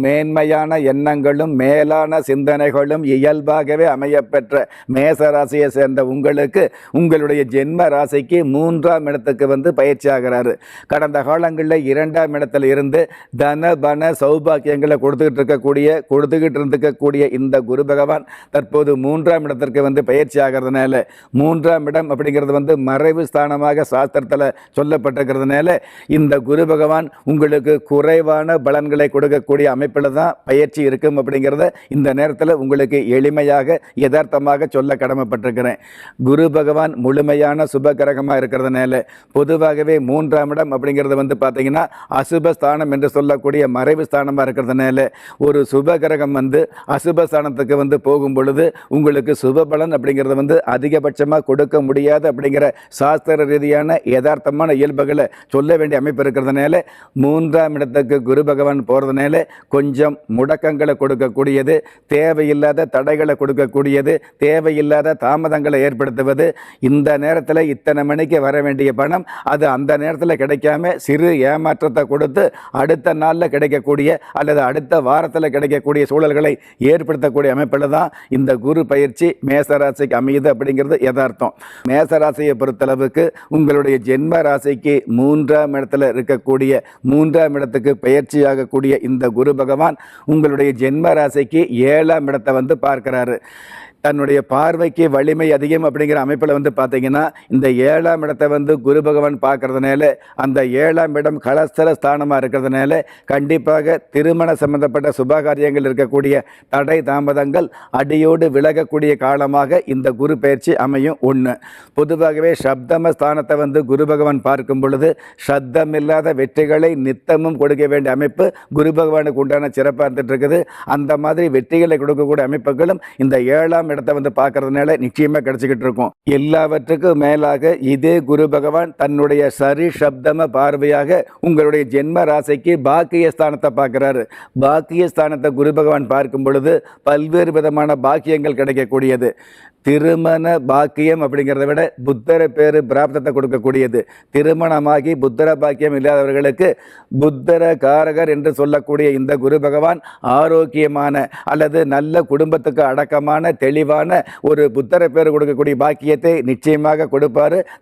மேன்மையான எண்ணங்களும் மேலான சிந்தனைகளும் இயல்பாகவே அமையப்பெற்ற மேச ராசியை சேர்ந்த உங்களுக்கு உங்களுடைய ஜென்ம ராசிக்கு மூன்றாம் இடத்துக்கு வந்து பயிற்சி ஆகிறாரு கடந்த காலங்களில் இரண்டாம் இடத்துல இருந்து தன பன சௌபாக்கியங்களை கொடுத்துக்கிட்டு இருக்கக்கூடிய கொடுத்துக்கிட்டு இருந்துக்கக்கூடிய இந்த குரு பகவான் தற்போது மூன்றாம் இடத்திற்கு வந்து பயிற்சி ஆகிறதுனால மூன்றாம் இடம் அப்படிங்கிறது வந்து மறைவு ஸ்தானமாக சாஸ்திரத்தில் சொல்லப்பட்டிருக்கிறதுனால இந்த குரு பகவான் உங்களுக்கு குறைவான பலன்களை கொடுக்கக்கூடிய அமைப்பில் தான் பயிற்சி இருக்கும் அப்படிங்கிறத இந்த நேரத்தில் உங்களுக்கு எளிமையாக யதார்த்தமாக சொல்ல கடமைப்பட்டிருக்கிறேன். குரு பகவான் முழுமையான சுப கிரகமாக இருக்கிறதுனால பொதுவாகவே மூன்றாம் இடம் அப்படிங்கிறது வந்து பார்த்தீங்கன்னா அசுபஸ்தானம் என்று சொல்லக்கூடிய மறைவு ஸ்தானமாக இருக்கிறதுனால ஒரு சுப கிரகம் வந்து அசுபஸ்தானத்துக்கு வந்து போகும் பொழுது உங்களுக்கு சுப பலன் அப்படிங்கிறது வந்து அதிகபட்சமாக கொடுக்க முடியாது அப்படிங்கிற சாஸ்திர ரீதியான யதார்த்தமான இயல்புகளை சொல்ல வேண்டிய அமைப்பு இருக்கிறதுனால மூன்றாம் இடத்துக்கு குரு பகவான் போகிறதுனால கொஞ்சம் முடக்கங்களை கொடுக்கக்கூடியது தேவையில்லாத தடைகளை கொடுக்கக்கூடியது தேவையில்லாத தாமதங்களை ஏற்படுத்துவது. இந்த நேரத்தில் இத்தனை மணிக்கு வர வேண்டிய பணம் அது அந்த நேரத்தில் கிடைக்காம சிறு ஏமாற்றத்தை கொடுத்து அடுத்த நாளில் கிடைக்கக்கூடிய அல்லது அடுத்த வாரத்தில் கிடைக்கக்கூடிய சூழல்களை ஏற்படுத்தக்கூடிய அமைப்பில் தான் இந்த குரு பயிற்சி மேசராசிக்கு அமையுது அப்படிங்கிறது யதார்த்தம். மேசராசியை பொறுத்தளவுக்கு உங்களுடைய ஜென்ம ராசிக்கு மூன்றாம் இடத்துல இருக்கக்கூடிய மூன்றாம் இடத்துக்கு பயிற்சியாகக்கூடிய இந்த குரு பகவான் உங்களுடைய ஜென்ம ராசிக்கு ஏழாம் இடத்தை வந்து பார்க்கிறாரு. தன்னுடைய பார்வைக்கு வலிமை அதிகம் அப்படிங்கிற அமைப்பில் வந்து பார்த்தீங்கன்னா இந்த ஏழாம் இடத்தை வந்து குரு பகவான் பார்க்கறதுனால அந்த ஏழாம் இடம் கலஸ்தர ஸ்தானமாக இருக்கிறதுனால கண்டிப்பாக திருமண சம்பந்தப்பட்ட சுபகாரியங்கள் இருக்கக்கூடிய தடை தாமதங்கள் அடியோடு விலகக்கூடிய காலமாக இந்த குரு பயிற்சி அமையும். ஒன்று பொதுவாகவே சப்தம ஸ்தானத்தை வந்து குரு பகவான் பார்க்கும் பொழுது சப்தமில்லாத வெற்றிகளை நித்தமும் கொடுக்க வேண்டிய அமைப்பு குரு பகவானுக்கு உண்டான சிறப்பாக இருந்துட்டு இருக்குது. அந்த மாதிரி வெற்றிகளை கொடுக்கக்கூடிய அமைப்புகளும் இந்த ஏழாம் ஏழாம் இடத்தை வந்து பார்க்கறதுனால நிச்சயமாக கிடைச்சிக்கிட்டு இருக்கும். எல்லாவற்றுக்கும் மேலாக இதே குரு பகவான் தன்னுடைய சரி சப்தம பார்வையாக உங்களுடைய ஜென்ம ராசிக்கு பாக்கிய ஸ்தானத்தை பார்க்குறாரு. பாக்கிய ஸ்தானத்தை குரு பகவான் பார்க்கும் பொழுது பல்வேறு விதமான பாக்கியங்கள் கிடைக்கக்கூடியது. திருமண பாக்கியம் அப்படிங்கிறத விட புத்தர பேர் பிராப்தத்தை கொடுக்கக்கூடியது. திருமணமாகி புத்தர பாக்கியம் இல்லாதவர்களுக்கு புத்தர காரகர் என்று சொல்லக்கூடிய இந்த குரு பகவான் ஆரோக்கியமான அல்லது நல்ல குடும்பத்துக்கு அடக்கமான தெளிவான ஒரு புத்தர பேர் கொடுக்கக்கூடிய பாக்கியத்தை நிச்சயமாக கொடுப்பார்.